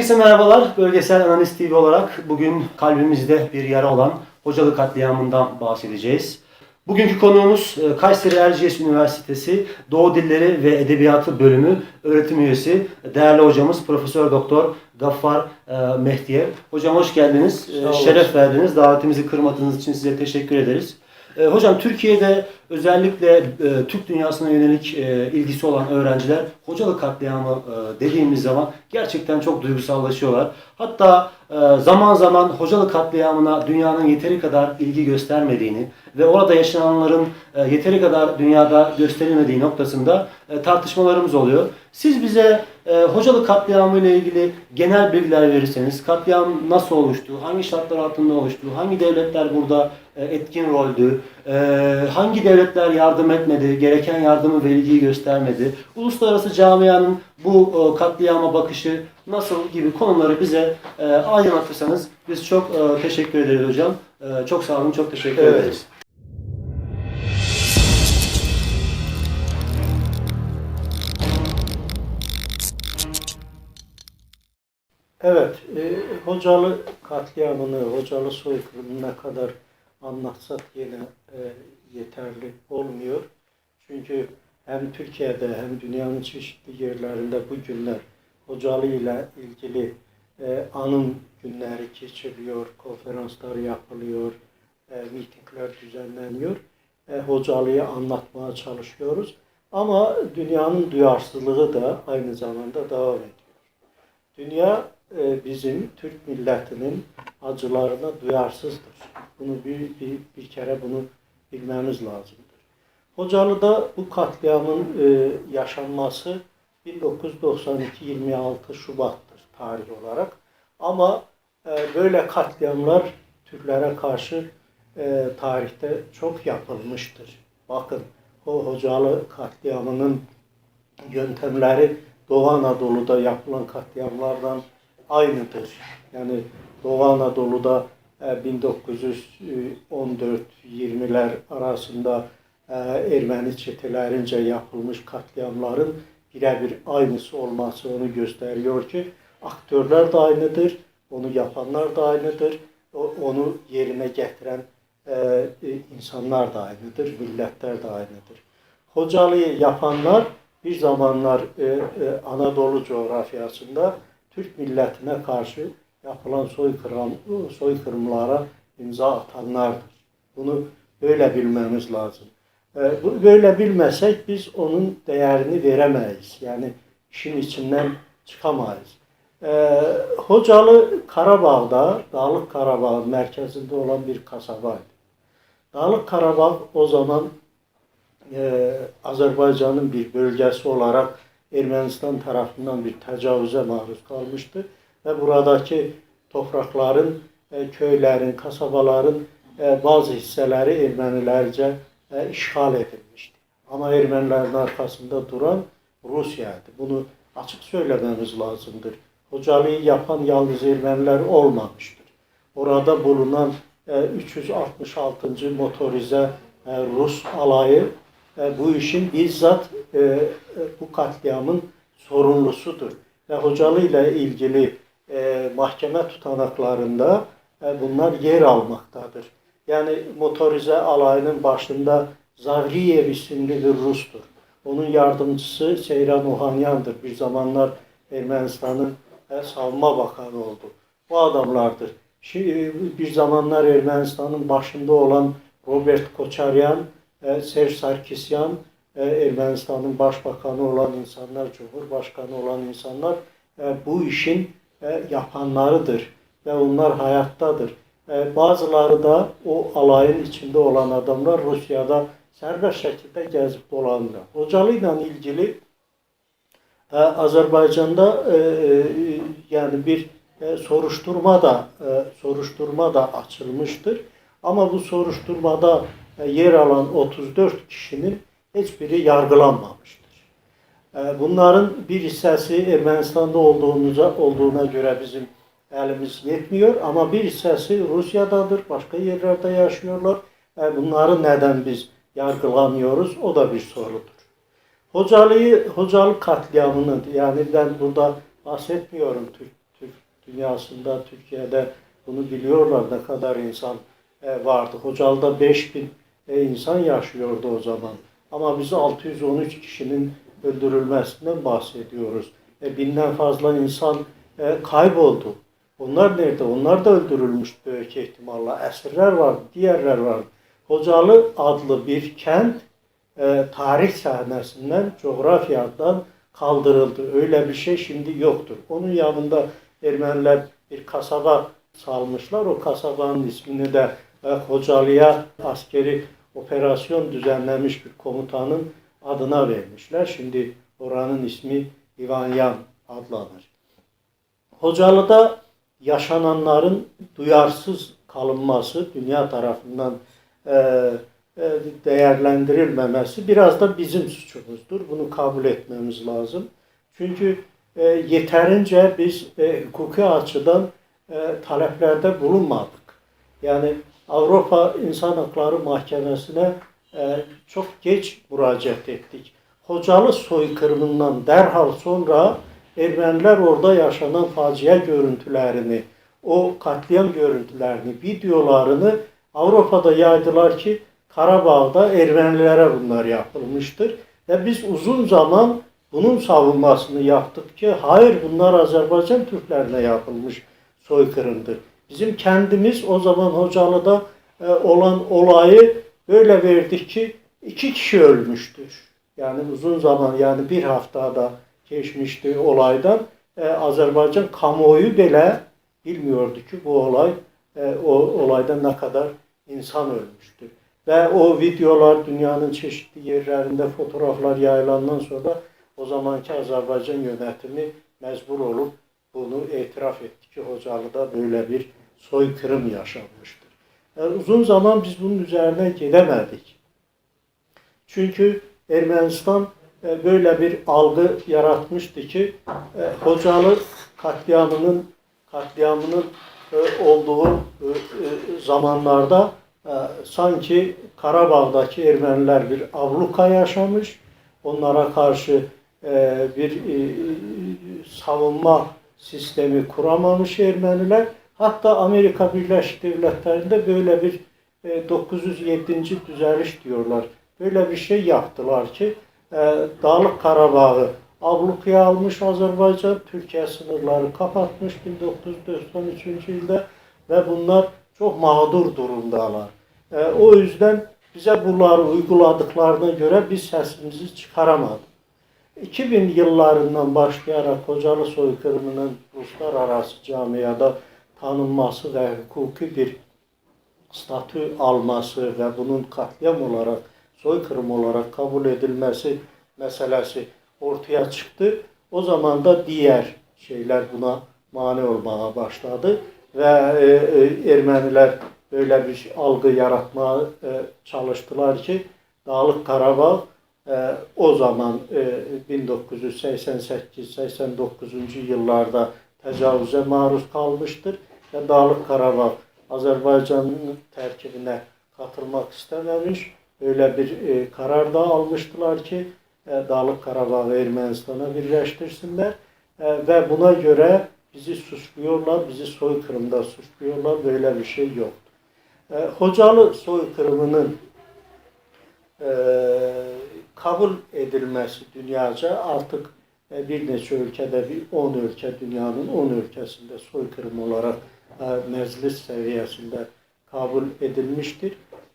Herkese merhabalar. Bölgesel Analiz TV olarak bugün kalbimizde bir yara olan Hocalı katliamından bahsedeceğiz. Bugünkü konuğumuz e, Kayseri Erciyes Üniversitesi Doğu Dilleri ve Edebiyatı Bölümü öğretim üyesi değerli hocamız Profesör Doktor Gaffar e, Mehdiye. Hocam hoş geldiniz. E. Şeref verdiniz. Davetimizi kırmadığınız için size teşekkür ederiz. E, Hocam Türkiye'de özellikle e, Türk dünyasına yönelik e, ilgisi olan öğrenciler Hocalı katliamı e, dediğimiz zaman gerçekten çok duygusallaşıyorlar. Hatta zaman zaman Hocalı katliamına dünyanın yeteri kadar ilgi göstermediğini ve orada yaşananların e, yeteri kadar dünyada gösterilmediği noktasında e, tartışmalarımız oluyor. Siz bize e, Hocalı katliamı ile ilgili genel bilgiler verirseniz, katliam nasıl oluştu, hangi şartlar altında oluştu, hangi devletler burada e, etkin roldü, e, hangi devletler yardım etmedi, gereken yardımı ve ilgiyi göstermedi, uluslararası camianın bu e, katliama bakışı nasıl gibi konuları bize e, aydınlatırsanız biz çok e, teşekkür ederiz hocam. Çok sağ olun, çok teşekkür Evet. ederiz. Evet, e, Hocalı katliamını, Hocalı soykırımını ne kadar anlatsak yine e, yeterli olmuyor. Çünkü hem Türkiye'de hem dünyanın çeşitli yerlerinde bu günler Hocalı ile ilgili e, anım günleri geçiriliyor, konferanslar yapılıyor, e, mitingler düzenleniyor. E, Hocalı'yı anlatmaya çalışıyoruz. Ama dünyanın duyarsızlığı da aynı zamanda devam ediyor. Dünya e, bizim Türk milletinin acılarına duyarsızdır. Bunu bir, bir, bir kere bunu bilmemiz lazımdır. Hocalı'da bu katliamın e, yaşanması 1992 26 Şubat'tır tarih olarak. Ama e, böyle katliamlar Türklere karşı e, tarihte çok yapılmıştır. Bakın o Hocalı katliamının yöntemleri Doğu Anadolu'da yapılan katliamlardan aynıdır. Yani Doğu Anadolu'da e, 1914-20'ler arasında e, Ermeni çetelerince yapılmış katliamların birebir aynısı olması onu gösteriyor ki aktörler de aynıdır, onu yapanlar da aynıdır, onu yerine getiren e, e, insanlar da aynıdır, milletler de aynıdır. Hocalığı yapanlar bir zamanlar e, Anadolu coğrafyasında Türk milletine karşı yapılan soykırım, soykırımlara imza atanlardır. Bunu böyle bilmemiz lazım. E, bu böyle bilmesek biz onun değerini veremeyiz. Yani işin içinden çıkamayız. E, Hocalı Karabağ'da, Dağlık Karabağ merkezinde olan bir kasabaydı. Dağlık Karabağ o zaman e, Azerbaycan'ın bir bölgesi olarak Ermenistan tarafından bir tecavüze maruz kalmıştı ve buradaki toprakların, e, köylerin, kasabaların e, bazı hisseleri Ermenilerce e, işgal edilmişti. Ama Ermenilerin arkasında duran Rusya'ydı. Bunu açık söylememiz lazımdır. Hocalığı yapan yalnız Ermeniler olmamıştır. Orada bulunan e, 366. motorize e, Rus alayı e, bu işin bizzat e, e, bu katliamın sorumlusudur. Ve Hocalı ile ilgili e, mahkeme tutanaklarında e, bunlar yer almaktadır. Yani motorize alayının başında Zavriyev isimli bir Rus'tur. Onun yardımcısı Seyran Ohanyan'dır. Bir zamanlar Ermenistan'ın e, savunma bakanı oldu. Bu adamlardır. Şimdi bir zamanlar Ermenistan'ın başında olan Robert Koçaryan, e, Serj Sarkisyan, e, Ermenistan'ın başbakanı olan insanlar, cumhurbaşkanı olan insanlar e, bu işin e, yapanlarıdır ve onlar hayattadır. E, bazıları da o alayın içinde olan adamlar Rusya'da serbest şekilde gezip dolanıyor. Hocalı ile ilgili e, Azerbaycan'da e, yani bir soruşturma da soruşturma da açılmıştır. Ama bu soruşturmada yer alan 34 kişinin hiçbiri yargılanmamıştır. Bunların bir hissesi Ermenistan'da olduğunuza olduğuna göre bizim elimiz yetmiyor ama bir hissesi Rusya'dadır, başka yerlerde yaşıyorlar. E, Bunları neden biz yargılamıyoruz? O da bir sorudur. Hocalı'yı, Hocalı katliamını yani ben burada bahsetmiyorum Türk, Türk dünyasında, Türkiye'de bunu biliyorlar ne kadar insan e, vardı. Hocalı'da 5000 e, insan yaşıyordu o zaman. Ama biz 613 kişinin öldürülmesinden bahsediyoruz. E, binden fazla insan e, kayboldu. Onlar nerede? Onlar da öldürülmüş büyük ihtimalle. Esirler vardı, diğerler vardı. Hocalı adlı bir kent e, tarih sahnesinden, coğrafyadan kaldırıldı. Öyle bir şey şimdi yoktur. Onun yanında Ermeniler bir kasaba salmışlar. O kasabanın ismini de e, Hocalı'ya askeri operasyon düzenlemiş bir komutanın adına vermişler. Şimdi oranın ismi İvanyan adlanır. Hocalı'da yaşananların duyarsız kalınması, dünya tarafından e, e, değerlendirilmemesi biraz da bizim suçumuzdur. Bunu kabul etmemiz lazım. Çünkü e, yeterince biz e, hukuki açıdan e, taleplerde bulunmadık. Yani Avrupa İnsan Hakları Mahkemesi'ne e, çok geç müracaat ettik. Hocalı soykırımından derhal sonra Ermeniler orada yaşanan facia görüntülerini, o katliam görüntülerini, videolarını Avrupa'da yaydılar ki Karabağ'da Ermenilere bunlar yapılmıştır. Ve biz uzun zaman bunun savunmasını yaptık ki hayır bunlar Azerbaycan Türklerine yapılmış soykırımdır. Bizim kendimiz o zaman Hocalı'da e, olan olayı böyle verdik ki iki kişi ölmüştür. Yani uzun zaman yani bir haftada geçmişti olaydan. E, Azerbaycan kamuoyu bile bilmiyordu ki bu olay e, o olayda ne kadar insan ölmüştür. Ve o videolar dünyanın çeşitli yerlerinde fotoğraflar yayılandan sonra o zamanki Azerbaycan yönetimi mecbur olup bunu itiraf etti ki Hocalı'da böyle bir soykırım yaşanmıştır. Yani uzun zaman biz bunun üzerine gidemedik. Çünkü Ermenistan e, böyle bir algı yaratmıştı ki e, Hocalı katliamının katliamının e, olduğu e, zamanlarda sanki Karabağ'daki Ermeniler bir avluka yaşamış, onlara karşı bir savunma sistemi kuramamış Ermeniler. Hatta Amerika Birleşik Devletleri'nde böyle bir e, 907. düzeliş diyorlar. Böyle bir şey yaptılar ki e, Dağlık Karabağ'ı ablukaya almış Azerbaycan, Türkiye sınırları kapatmış 1993 yılda ve bunlar çok mağdur durumdalar. E, o yüzden bize bunları uyguladıklarına göre biz sesimizi çıkaramadık. 2000 yıllarından başlayarak Hocalı soykırımının uluslararası camiada tanınması ve hukuki bir statü alması ve bunun katliam olarak, soykırım olarak kabul edilmesi meselesi ortaya çıktı. O zaman da diğer şeyler buna mani olmaya başladı ve e, e, Ermeniler böyle bir algı yaratmaya e, çalıştılar ki Dağlık Karabağ e, o zaman e, 1988-89 yıllarda tecavüze maruz kalmıştır ve Dağlık Karabağ Azerbaycan'ın terkibine katılmak istememiş. Öyle bir e, karar da almıştılar ki e, Dağlık Karabağ'ı Ermenistan'a birleştirsinler E, ve buna göre bizi suçluyorlar, bizi soykırımda suçluyorlar. Böyle bir şey yok. E, Hocalı soykırımının e, kabul edilmesi dünyaca artık e, bir neçe ülkede bir 10 ülke dünyanın 10 ülkesinde soykırım olarak e, meclis seviyesinde kabul edilmiştir.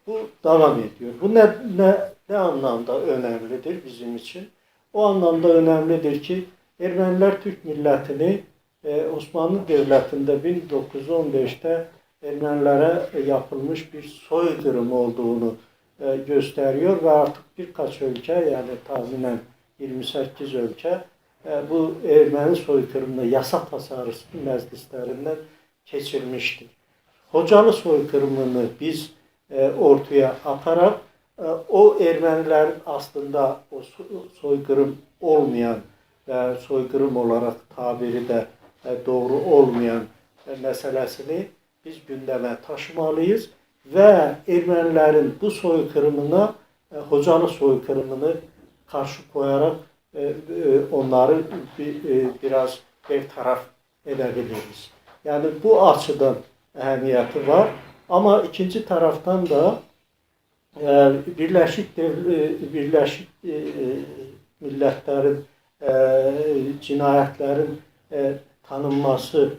Bu devam ediyor. Bu ne, ne, ne anlamda önemlidir bizim için? O anlamda önemlidir ki Ermeniler Türk milletini e, Osmanlı Devleti'nde 1915'te Ermenilere yapılmış bir soykırım olduğunu e, gösteriyor ve artık birkaç ülke yani tahminen 28 ülke e, bu Ermeni soykırımını yasa tasarısı meclislerinden geçirmiştir. Hocalı soykırımını biz e, ortaya atarak e, o Ermeniler aslında o so- soykırım olmayan ve soykırım olarak tabiri de e, doğru olmayan e, meselesini biz gündeme taşımalıyız ve Ermenilerin bu soykırımına e, Hocalı soykırımını karşı koyarak e, e, onları bir, e, biraz bir taraf edebiliriz. Yani bu açıdan ehemmiyeti var. Ama ikinci taraftan da e, Birleşik Dev- e, Birleşik e, Milletler'in e, cinayetlerin e, tanınması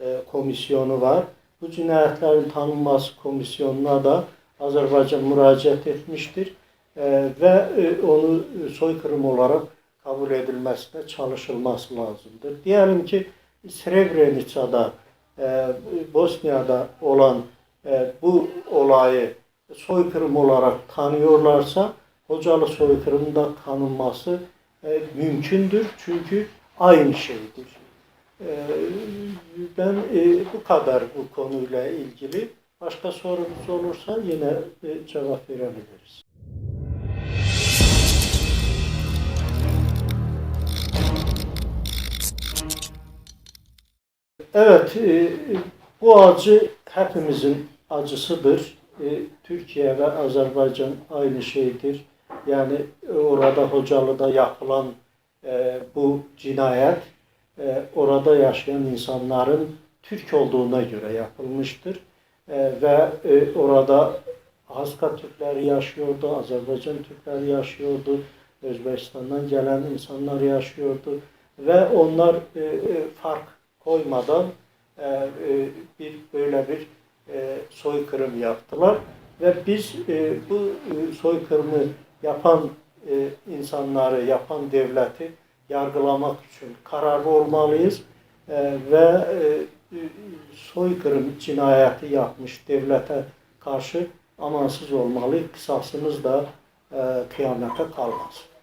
e, komisyonu var. Bu cinayetlerin tanınması komisyonuna da Azerbaycan müracaat etmiştir E, ve e, onu soykırım olarak kabul edilmesine çalışılması lazımdır. Diyelim ki Srebrenica'da, e, Bosna'da olan e, bu olayı soykırım olarak tanıyorlarsa Hocalı soykırımında tanınması e, mümkündür. Çünkü aynı şeydir. E, ben e, bu kadar bu konuyla ilgili. Başka sorunuz olursa yine e, cevap verebiliriz. Evet, bu acı hepimizin acısıdır. E, Türkiye ve Azerbaycan aynı şeydir. Yani orada Hocalı'da yapılan e, bu cinayet e, orada yaşayan insanların Türk olduğuna göre yapılmıştır. E, ve e, orada Haska Türkleri yaşıyordu, Azerbaycan Türkleri yaşıyordu, Özbekistan'dan gelen insanlar yaşıyordu ve onlar e, e, fark koymadan e, e, bir böyle bir e, soykırım yaptılar ve biz e, bu e, soykırımı yapan insanları, yapan devleti yargılamak için kararlı olmalıyız ve soykırım cinayeti yapmış devlete karşı amansız olmalı. Kısasımız da e, kıyamete kalmaz.